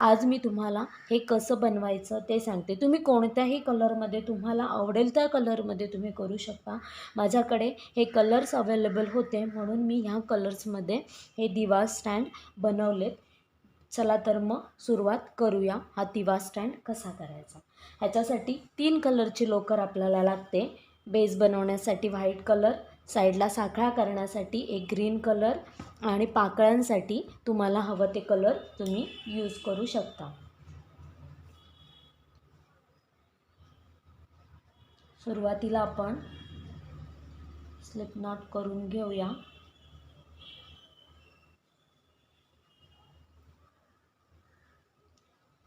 आज मी तुम्हाला हे कसं बनवायचं ते सांगते. तुम्ही कोणत्याही कलरमध्ये तुम्हाला आवडेल त्या कलरमध्ये तुम्ही करू शकता. माझ्याकडे हे कलर्स अवेलेबल होते म्हणून मी ह्या कलर्समध्ये हे दिवा स्टँड बनवलेत. चला तर मग सुरुवात करूया हा दिवा स्टँड कसा करायचा. ह्याच्यासाठी तीन कलरची लोकर आपल्याला लागते. बेस बनवण्यासाठी व्हाईट कलर साईडला साखळा करण्यासाठी एक ग्रीन कलर आणि पाकळ्यांसाठी तुम्हाला हवं ते कलर तुम्ही यूज करू शकता. सुरुवातीला आपण स्लिप नॉट करून घेऊया.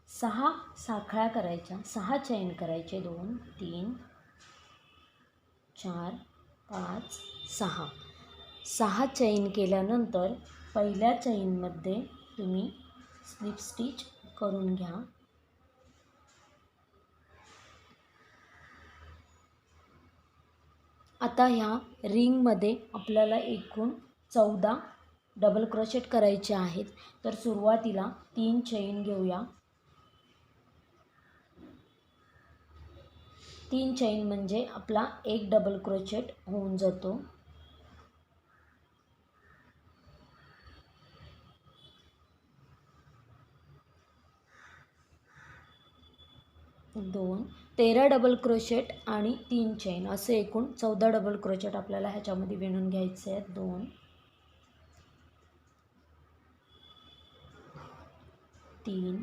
सहा साखळ्या करायच्या सहा चैन करायचे दोन तीन चार पाच सहा. सहा चैन केल्यानंतर पहिल्या चैनमध्ये तुम्ही स्लिप स्टिच करून घ्या. आता ह्या रिंगमध्ये आपल्याला एकूण चौदा डबल क्रोशेट करायचे आहेत. तर सुरुवातीला तीन चैन घेऊया. तीन चैन म्हणजे आपला एक डबल क्रोचेट होऊन जातो. दोन तेरा डबल क्रोशेट आणि तीन चैन असे एकूण चौदा डबल क्रोचेट आपल्याला ह्याच्यामध्ये विणून घ्यायचे आहेत. दोन तीन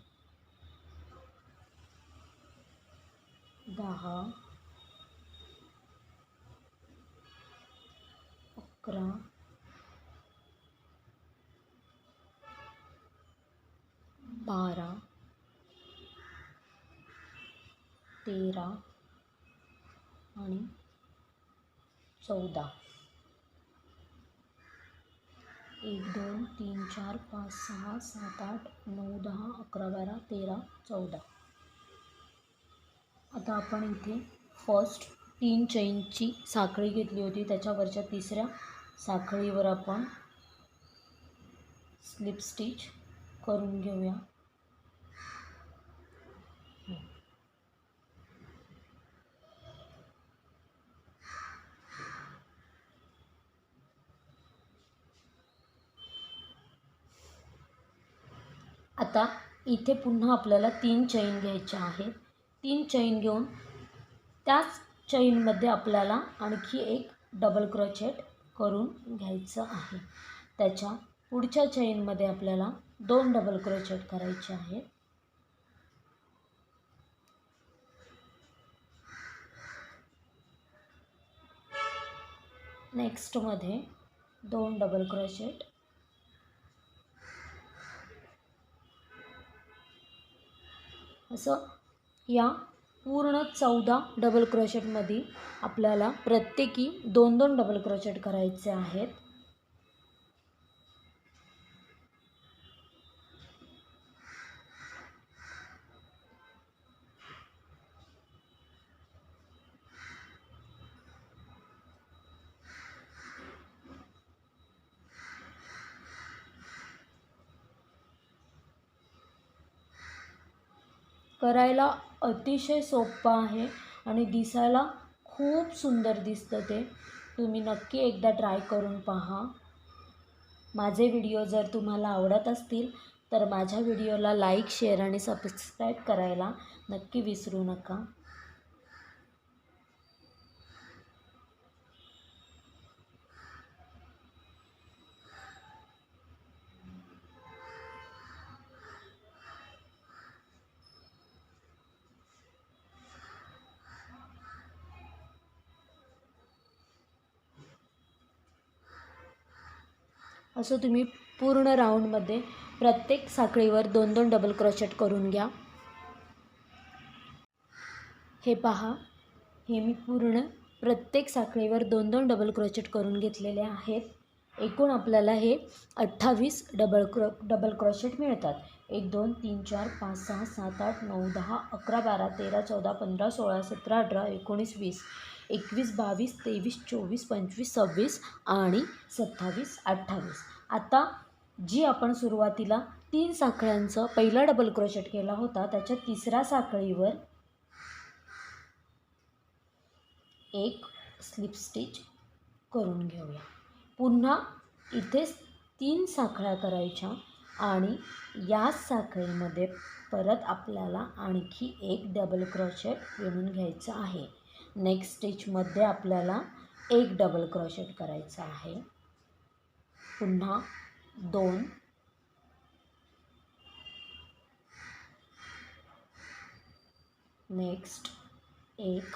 दहा अकरा बारा तेरा आणि चौदा. एक दोन तीन चार पाच सहा सात आठ नऊ दहा अकरा बारा तेरा चौदा. आता आपण इथे फर्स्ट तीन चैनची साखळी घेतली होती. त्याच्यावरच्या तिसऱ्या साखळीवर आपण स्लिप स्टिच करून घेऊया. आता इथे पुन्हा आपल्याला तीन चैन घ्यायच्या आहेत. तीन चैन घेऊन त्याच चैनमध्ये आपल्याला आणखी एक डबल क्रोचेट करून घ्यायचं आहे. त्याच्या पुढच्या चैनमध्ये आपल्याला दोन डबल क्रोचेट करायचे आहेत नेक्स्टमध्ये दोन डबल क्रॉचेट असं या पूर्ण चौदा डबल क्रोशेटमध्ये आपल्याला प्रत्येकी दोन दोन डबल क्रोशेट करायचे आहेत. करायला अतिशय सोपं आहे आणि दिसायला खूप सुंदर दिसतं ते. तुम्ही नक्की एकदा ट्राय करून पहा. माझे व्हिडिओ जर तुम्हाला आवडत असतील तर माझ्या व्हिडिओला लाईक शेअर आणि सबस्क्राईब करायला नक्की विसरू नका. असं तुम्ही पूर्ण राऊंडमध्ये प्रत्येक साखळीवर दोन दोन डबल क्रोशेट करून घ्या. हे पहा हे मी पूर्ण प्रत्येक साखळीवर दोन दोन डबल क्रोचेट करून घेतलेले आहेत. एकूण आपल्याला हे अठ्ठावीस डबल क्रो डबल क्रोशेट मिळतात. एक दोन तीन चार पाच सहा सात आठ नऊ दहा अकरा बारा तेरा चौदा पंधरा सोळा सतरा अठरा एकोणीस वीस. एकवीस बावीस तेवीस चोवीस पंचवीस सव्वीस आणि सत्तावीस अठ्ठावीस. आता जी आपण सुरुवातीला तीन साखळ्यांचं पहिला डबल क्रोशेट केला होता त्याच्या तिसऱ्या साखळीवर एक स्लिप स्टिच करून घेऊया. पुन्हा इथेच तीन साखळ्या करायच्या आणि याच साखळीमध्ये परत आपल्याला आणखी एक डबल क्रोशेट विणून घ्यायचं आहे. नेक्स्ट स्टिचमध्ये आपल्याला एक डबल क्रोशेट करायचं आहे. पुन्हा दोन नेक्स्ट एक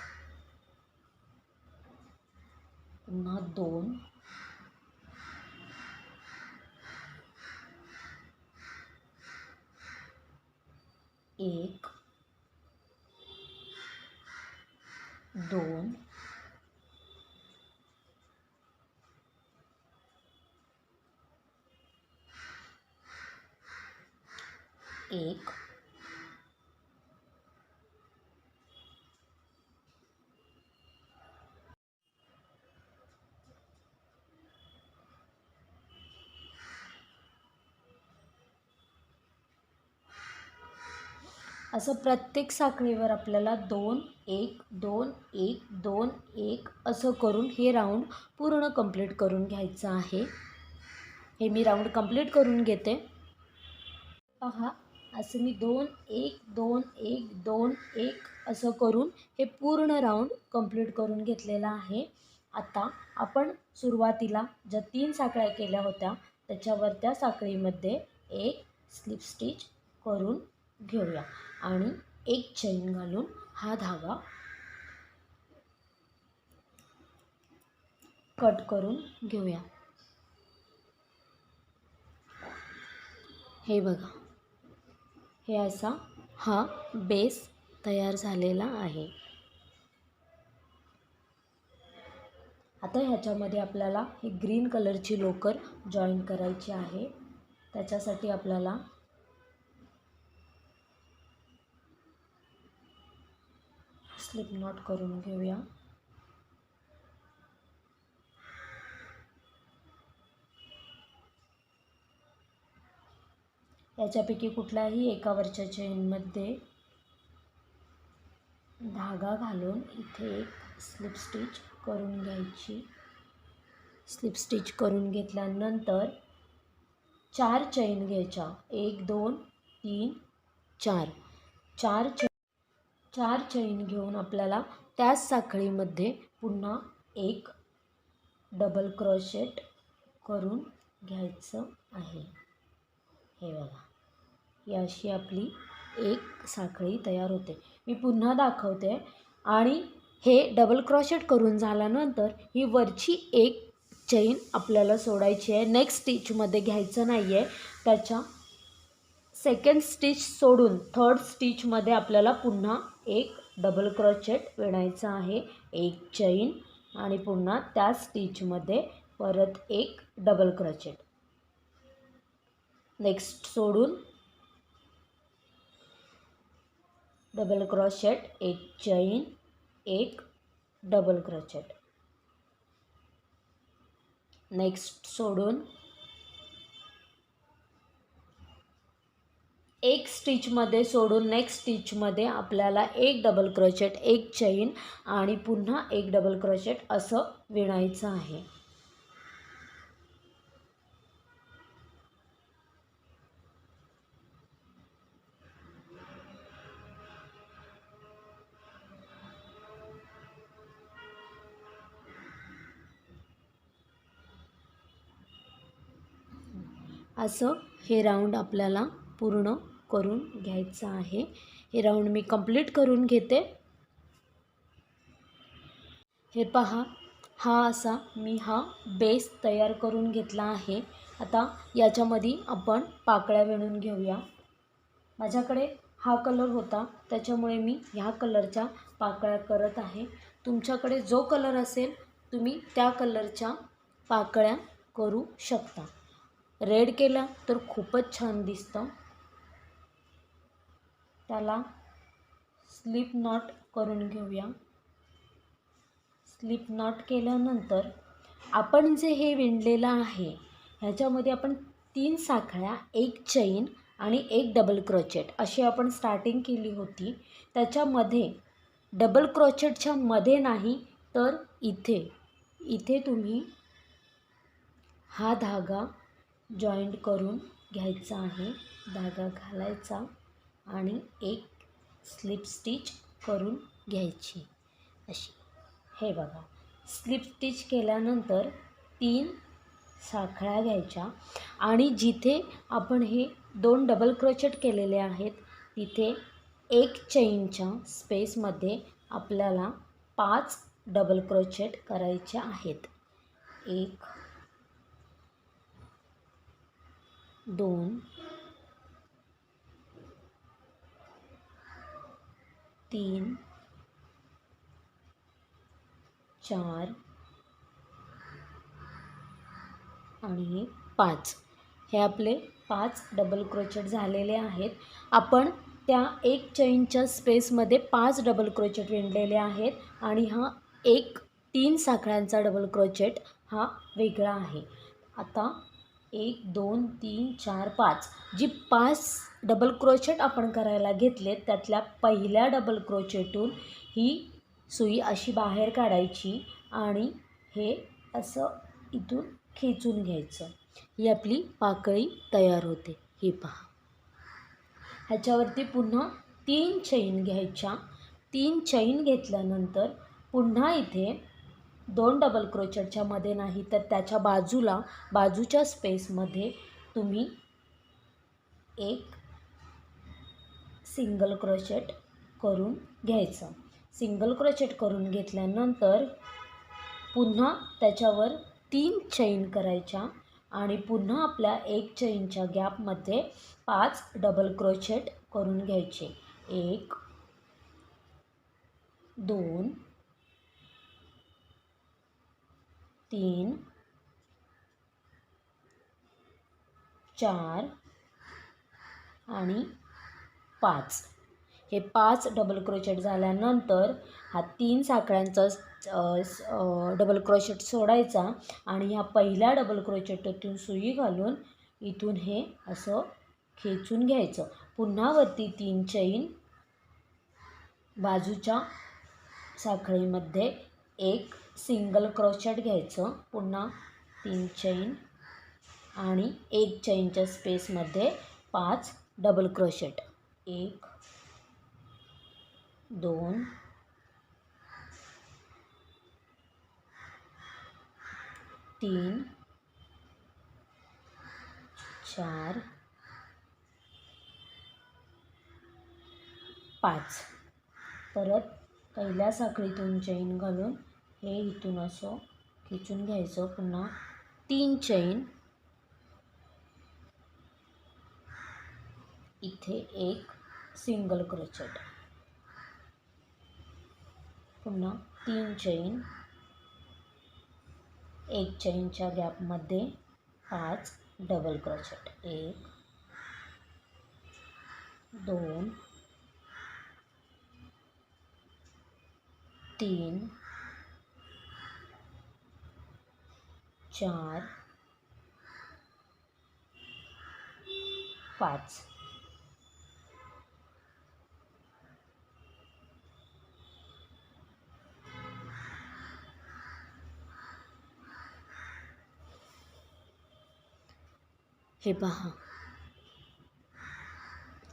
पुन्हा दोन एक दोन. एक. असं प्रत्येक साखळीवर आपल्याला दोन एक दोन एक दोन एक असं करून हे राऊंड पूर्ण कंप्लीट करून घ्यायचं आहे. हे मी राऊंड कंप्लीट करून घेते. पहा असं मी दोन एक दोन एक दोन एक असं करून हे पूर्ण राऊंड कंप्लीट करून घेतलेलं आहे. आता आपण सुरुवातीला ज्या तीन साखळ्या केल्या होत्या त्याच्यावर त्या साखळीमध्ये एक स्लिप स्टिच करून घेऊया. आणि एक चैन घालून हा धागा कट करून घेऊया. हे बघा. हे असा हा बेस तयार झालेला आहे. आता ह्याच्यामध्ये आपल्याला ही ग्रीन कलरची लोकर जॉईन करायची आहे. त्याच्यासाठी आपल्याला स्लिप नॉट करून घेऊया. याच्यापैकी कुठल्याही एकावरच्या चेनमध्ये धागा घालून इथे एक स्लिप स्टिच करून घ्यायची. स्लिप स्टिच करून घेतल्यानंतर चार चैन घ्यायच्या. एक दोन तीन चार. चार चै चार चैन घेऊन आपल्याला त्याच साखळीमध्ये पुन्हा एक डबल क्रॉशेट करून घ्यायचं आहे. हे बघा. ही अशी आपली एक साखळी तयार होते. मी पुन्हा दाखवते. आणि हे डबल क्रॉशेट करून झाल्यानंतर ही वरची एक चैन आपल्याला सोडायची आहे. नेक्स्ट स्टिचमध्ये घ्यायचं नाही आहे त्याच्या सेकंड स्टिच सोडून थर्ड स्टिचमध्ये आपल्याला पुन्हा एक डबल क्रोचेट विणायचं आहे. एक चैन आणि पुन्हा त्या स्टिचमध्ये परत एक डबल क्रोचेट नेक्स्ट सोडून डबल क्रोशेट एक चैन एक डबल क्रोचेट नेक्स्ट सोडून एक स्टिचमध्ये सोडून नेक्स्ट स्टिचमध्ये आपल्याला एक डबल क्रोचेट एक चैन आणि पुन्हा एक डबल क्रोचेट असं विणायचं आहे. असं हे राऊंड आपल्याला पूर्ण करून घ्यायचं आहे. हे राऊंड मी कंप्लीट करून घेते. हे पहा हा असा मी हा बेस तयार करून घेतला आहे. आता याच्यामध्ये आपण पाकळ्या विणून घेऊया. माझ्याकडे हा कलर होता त्याच्यामुळे मी ह्या कलरच्या पाकळ्या करत आहे. तुमच्याकडे जो कलर असेल तुम्ही त्या कलरच्या पाकळ्या करू शकता. रेड केला तर खूपच छान दिसतं. त्याला स्लिप नॉट करून घेऊया. स्लिप नॉट केल्यानंतर आपण जे हे विणलेलं आहे ह्याच्यामध्ये आपण तीन साखळ्या एक चैन आणि एक डबल क्रोचेट अशी आपण स्टार्टिंग केली होती. त्याच्यामध्ये डबल क्रोचेटच्या मध्ये नाही तर इथे. इथे तुम्ही हा धागा जॉईंट करून घ्यायचा आहे. धागा घालायचा. आणि एक स्लिप स्टिच करून घ्यायची. अशी. हे बघा. स्लिप स्टिच केल्यानंतर तीन साखळ्या घ्यायच्या. आणि जिथे आपण हे दोन डबल क्रोचेट केलेले आहेत तिथे एक चैनच्या स्पेसमध्ये आपल्याला पाच डबल क्रोचेट करायचे आहेत. एक दोन तीन चार आणि पाच. हे आपले पाच डबल क्रोचेट झालेले आहेत. आपण त्या एक चैनच्या स्पेसमध्ये पाच डबल क्रोचेट विणलेले आहेत आणि हा एक तीन साखळ्यांचा डबल क्रोचेट हा वेगळा आहे. आता एक दोन तीन चार पाच. जी पाच डबल क्रोचेट आपण करायला घेतले त्यातल्या पहिल्या डबल क्रोचेटून ही सुई अशी बाहेर काढायची आणि हे असं इथून खेचून घ्यायचं. ही आपली पाकळी तयार होते. ही पहा. ह्याच्यावरती पुन्हा तीन चैन घ्यायच्या. तीन चैन घेतल्यानंतर पुन्हा इथे दोन डबल क्रोचेटच्या मध्ये नाही तर त्याच्या बाजूला बाजूच्या स्पेसमध्ये तुम्ही एक सिंगल क्रोशेट करून घ्यायचं. सिंगल क्रोशेट करून घेतल्यानंतर पुन्हा त्याच्यावर तीन चैन करायच्या आणि पुन्हा आपल्या एक चैनच्या गॅपमध्ये पाच डबल क्रोशेट करून घ्यायचे. एक दोन तीन चार आणि पाच. हे पाच डबल क्रोशेट झाल्यानंतर हा तीन साखळ्यांचा डबल क्रोशेट सोडायचा आणि ह्या पहिल्या डबल क्रोचेटतून सुई घालून इथून हे असं खेचून घ्यायचं. पुन्हा वरती तीन चैन बाजूच्या साखळीमध्ये एक सिंगल क्रोशेट घ्यायचं. पुन्हा तीन चैन आणि एक चैनच्या स्पेसमध्ये पाच डबल क्रोशेट एक दोन तीन चार पाच. परत पहिल्या साखळीतून चैन घालून हे इथून असं खिचून घ्यायचं. पुन्हा तीन चैन इथे एक सिंगल क्रोचेट पुन्हा तीन चैन एक चैनच्या गॅपमध्ये पाच डबल क्रोचेट एक दोन तीन चार पाच. हे पहा.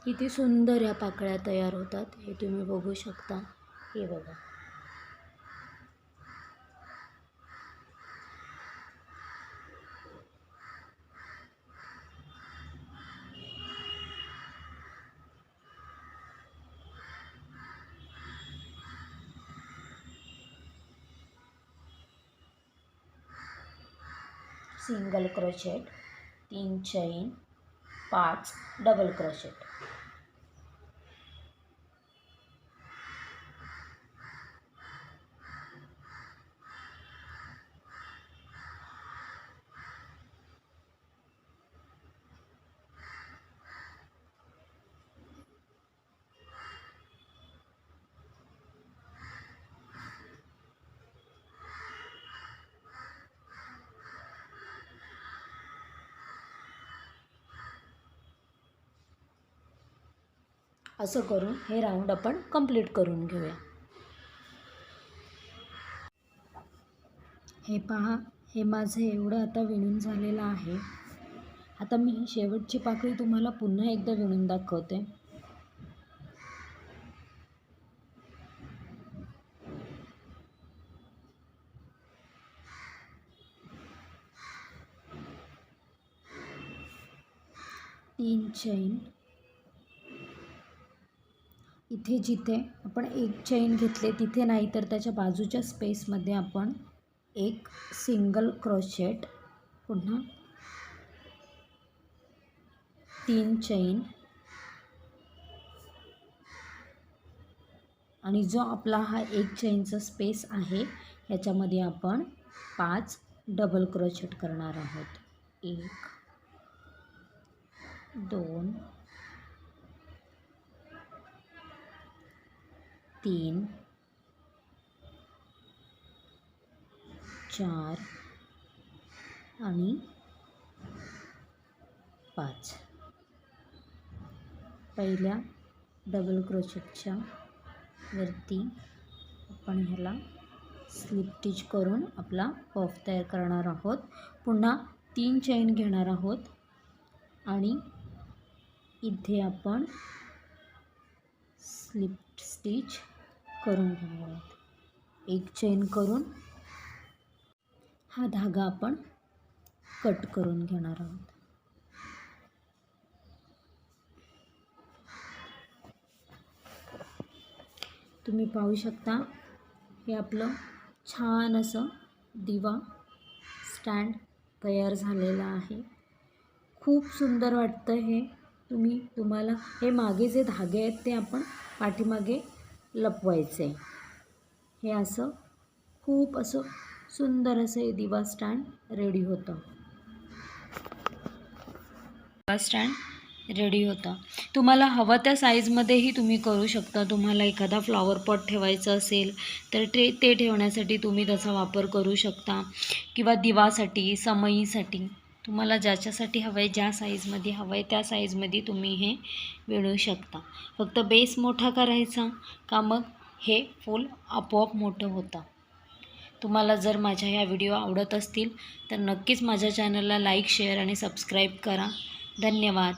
किती सुंदर ह्या पाकळ्या तयार होतात हे तुम्ही बघू शकता. हे बघा. Single crochet. तीन चैन पाच डबल क्रोशेट असं करून हे राऊंड आपण कंप्लीट करून घेऊया. हे पहा हे माझं एवढं आता विणून झालेलं आहे. आता मी ही शेवटची पाकळी तुम्हाला पुन्हा एकदा विणून दाखवते. तीन चैन इथे जिथे आपण एक चैन घेतले तिथे नाही तर त्याच्या बाजूच्या स्पेसमध्ये आपण एक सिंगल क्रोशेट पुन्हा तीन चैन आणि जो आपला हा एक चैनचा स्पेस आहे ह्याच्यामध्ये आपण पाच डबल क्रोशेट करणार आहोत. एक दोन तीन चार आणि पाच. पहिल्या डबल क्रोचेटच्या वरती आपण ह्याला स्लिप स्टिच करून आपला पफ तयार करणार आहोत. पुन्हा तीन चैन घेणार आहोत. आणि इथे आपण स्लिप स्टिच करून घेणार आहोत एक चेन करून हा धागा आपण कट करून घेणार आहोत. तुम्ही पाहू शकता हे आपलं छान असं दिवा स्टँड तयार झालेला आहे. खूप सुंदर वाटतं हे. तुम्ही तुम्हाला हे मागे जे धागे आहेत ते आपण पाठीमागे लपवायचे. हे असं खूप असं सुंदर असं हे दिवा स्टँड रेडी होतं. दिवा स्टँड रेडी होतं. तुम्हाला हवं त्या साईजमध्येही तुम्ही करू शकता. तुम्हाला एखादा फ्लॉवर पॉट ठेवायचं असेल तर ते ते ठेवण्यासाठी तुम्ही त्याचा वापर करू शकता. किंवा दिवासाठी समईसाठी. तुम्हाला ज्याच्यासाठी हवं आहे ज्या साईजमध्ये हवं आहे त्या साईजमध्ये तुम्ही हे विणू शकता. फक्त बेस मोठा करायचा का मग हे फूल आपोआप मोठं होतं. तुम्हाला जर माझ्या ह्या व्हिडिओ आवडत असतील तर नक्कीच माझ्या चॅनलला लाईक शेअर आणि सबस्क्राईब करा. धन्यवाद.